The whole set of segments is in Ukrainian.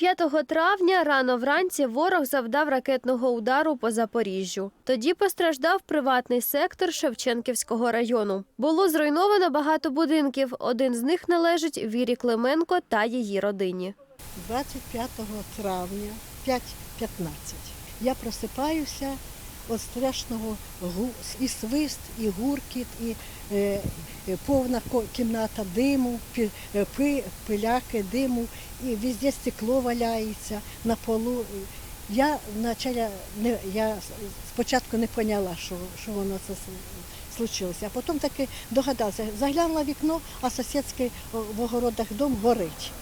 25 травня рано вранці ворог завдав ракетного удару по Запоріжжю. Тоді постраждав приватний сектор Шевченківського району. Було зруйновано багато будинків. Один з них належить Вірі Клименко та її родині. 25 травня 5.15 я просипаюся від страшного і свист, і гуркіт, і е, е, повна кімната диму, е, пи, пиляки, диму, і везде стекло валяється на полу. Я вначале не я спочатку не поняла, що, що воно це случилося, а потім таки догадалася. Заглянула вікно, а сусідський в огородах дом горить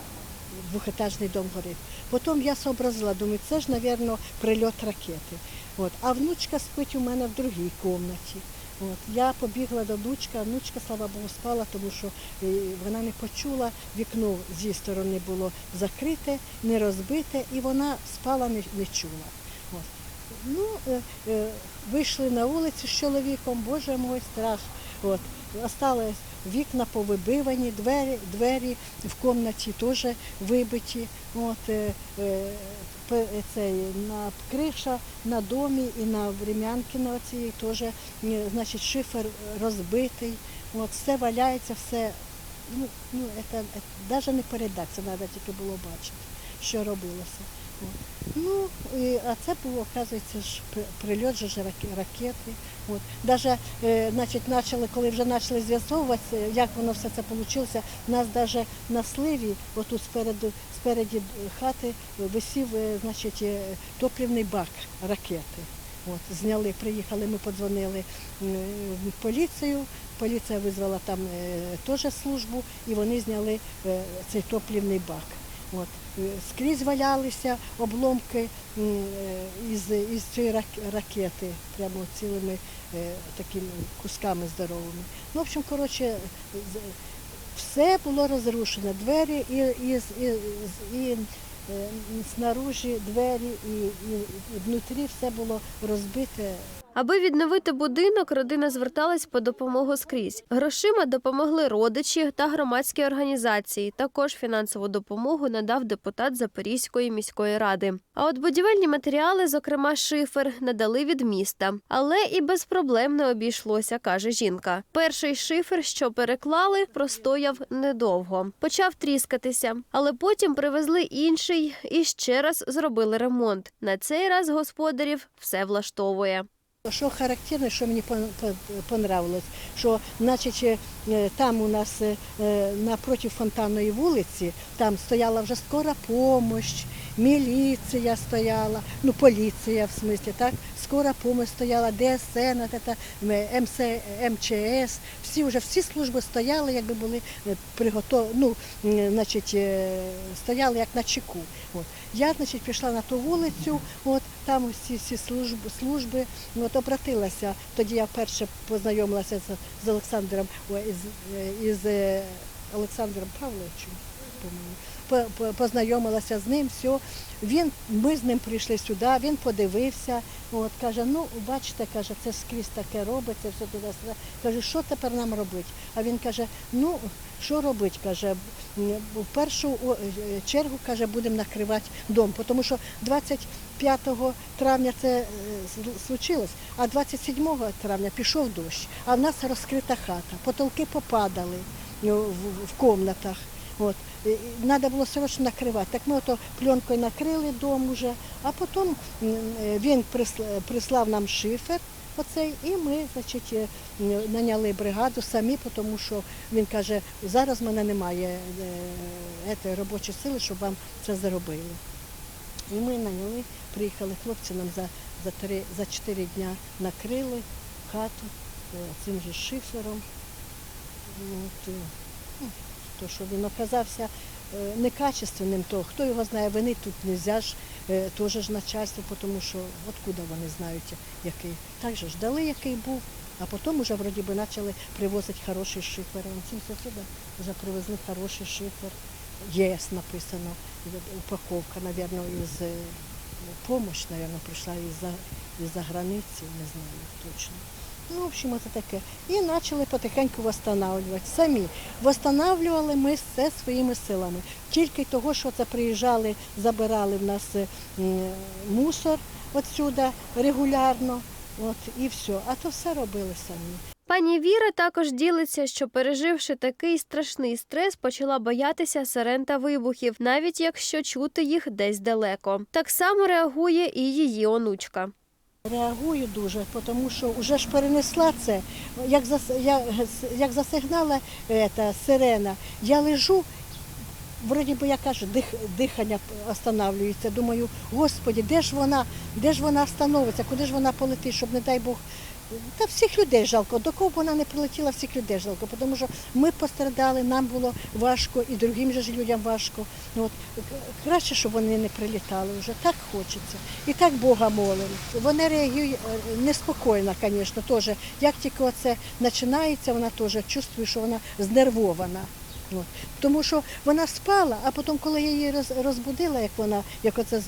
двохетажний дом горить. Потім я сообразила, думаю, це ж, мабуть, прильот ракети. От. А внучка спить у мене в другій кімнаті. От. Я побігла до внучка, внучка, слава Богу, спала, тому що е, вона не почула, вікно з її сторони було закрите, не розбите, і вона спала, не, не чула. От. Ну, е, е, вийшли на вулицю з чоловіком, боже мой, страх. От. Осталось вікна повибивані, двері, двері в кімнаті теж вибиті. От, е, е, цей, на криша на домі і на врем'янки на цій теж значить, шифер розбитий. От, все валяється, все. Ну, ну, це, навіть не передати, це треба тільки було бачити, що робилося. От. Ну, і, а це був, оказується, ж прильот ж ракети. От. Даже, е, значить, почали, коли вже почали з'ясовувати, як воно все це вийшло, нас навіть на сливі, отут спереду, спереді хати, висів е, значить, е, топливний бак ракети. От, зняли, приїхали, ми подзвонили е, в поліцію, поліція визвала там е, теж службу, і вони зняли е, цей топлівний бак. От. е, Скрізь валялися обломки е, із, із цієї рак- ракети, прямо цілими е, такими кусками здоровими. Ну, в общем, коротше, все було розрушено. Двері і, і, і, і снаружі двері, і, і внутрі все було розбите. Аби відновити будинок, родина зверталась по допомогу скрізь. Грошима допомогли родичі та громадські організації. Також фінансову допомогу надав депутат Запорізької міської ради. А от будівельні матеріали, зокрема шифер, надали від міста. Але і без проблем не обійшлося, каже жінка. Перший шифер, що переклали, простояв недовго. Почав тріскатися, але потім привезли інший і ще раз зробили ремонт. На цей раз господарів все влаштовує. Що характерно, що мені пон- пон- понравилось, що значить, е, там у нас е, е, напроти фонтанної вулиці, там стояла вже скора помощь, міліція стояла, ну поліція в смислі, так, скора помощь стояла, ДСН, МС, МЧС, всі вже всі служби стояли, якби були приготовлені, ну, значить, е, стояли як на чеку. От. Я, значить, пішла на ту вулицю, от там всі, всі служби, служби от, обратилася. Тоді я вперше познайомилася з, з Олександром, із, е, із е, Олександром Павловичем, по-моєму. По- по- Познайомилася з ним, все. Він, ми з ним прийшли сюди, він подивився, от, каже, ну, бачите, каже, це скрізь таке робиться, все туди сюди. Кажу, що тепер нам робити? А він каже, ну, що робити, каже, в першу е, чергу, каже, будемо накривати дом, тому що 25 травня це е, случилось, а 27 травня пішов дощ, а в нас розкрита хата, потолки попадали ну, в, комнатах. От. Треба було срочно накривати. Так ми ото пленкою накрили дом уже, а потім е, він прислав нам шифер, оцей, і ми значить, е, наняли бригаду самі, тому що він каже, зараз в мене немає е, робочої сили, щоб вам це зробили. І ми наняли, приїхали хлопці, нам за, за, три, за 4 дня накрили хату е, цим же шифером. От, ну, то, що він оказався е, некачественним, то хто його знає, вини тут не можна е, теж ж начальство, тому що откуда вони знають, який. Так же ж дали, який був, а потім вже вроді би почали привозити хороший шифер. Цим сусідам вже привезли хороший шифер. ЄС написано, упаковка, мабуть, із е, помощь, мабуть, прийшла із-за із-за границі, не знаю точно. Ну, в общем, це таке. І почали потихеньку восстанавливати. Самі. Восстанавливали ми все своїми силами. Тільки того, що це приїжджали, забирали в нас е, мусор отсюди регулярно. От, і все. А то все робили самі. Пані Віра також ділиться, що переживши такий страшний стрес, почала боятися сирен та вибухів, навіть якщо чути їх десь далеко. Так само реагує і її онучка. Реагую дуже, тому що вже ж перенесла це. Як, зас, я, як засигнала ета, сирена, я лежу, вроді би я кажу, дих, дихання останавлюється. Думаю, господі, де ж вона, де ж вона остановиться, куди ж вона полетить, щоб, не дай Бог. Та всіх людей жалко. До кого б вона не прилетіла, всіх людей жалко, тому що ми пострадали, нам було важко, і другим же ж людям важко. Ну, От, краще, щоб вони не прилітали вже. Так хочеться. І так Бога молимо. Вона реагує е, неспокійно, звісно, теж. Як тільки це починається, вона теж чувствує, що вона знервована. От. Тому що вона спала, а потім, коли я її роз- розбудила, як вона, як оце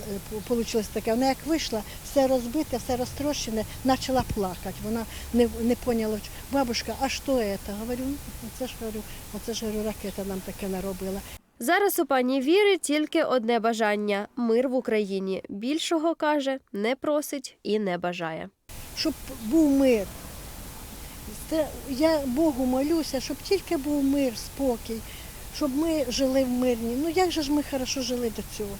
вийшло таке, вона як вийшла, все розбите, все розтрощене, почала плакати. Вона не, не поняла, бабушка, а що це? Говорю, «Ну, це ж говорю, оце ж говорю, ракета нам таке наробила. Зараз у пані Віри тільки одне бажання мир в Україні. Більшого каже, не просить і не бажає. щоб був мир. Це- Я Богу молюся, щоб тільки був мир, спокій, щоб ми жили в мирні. Ну як же ж ми хорошо жили до цього?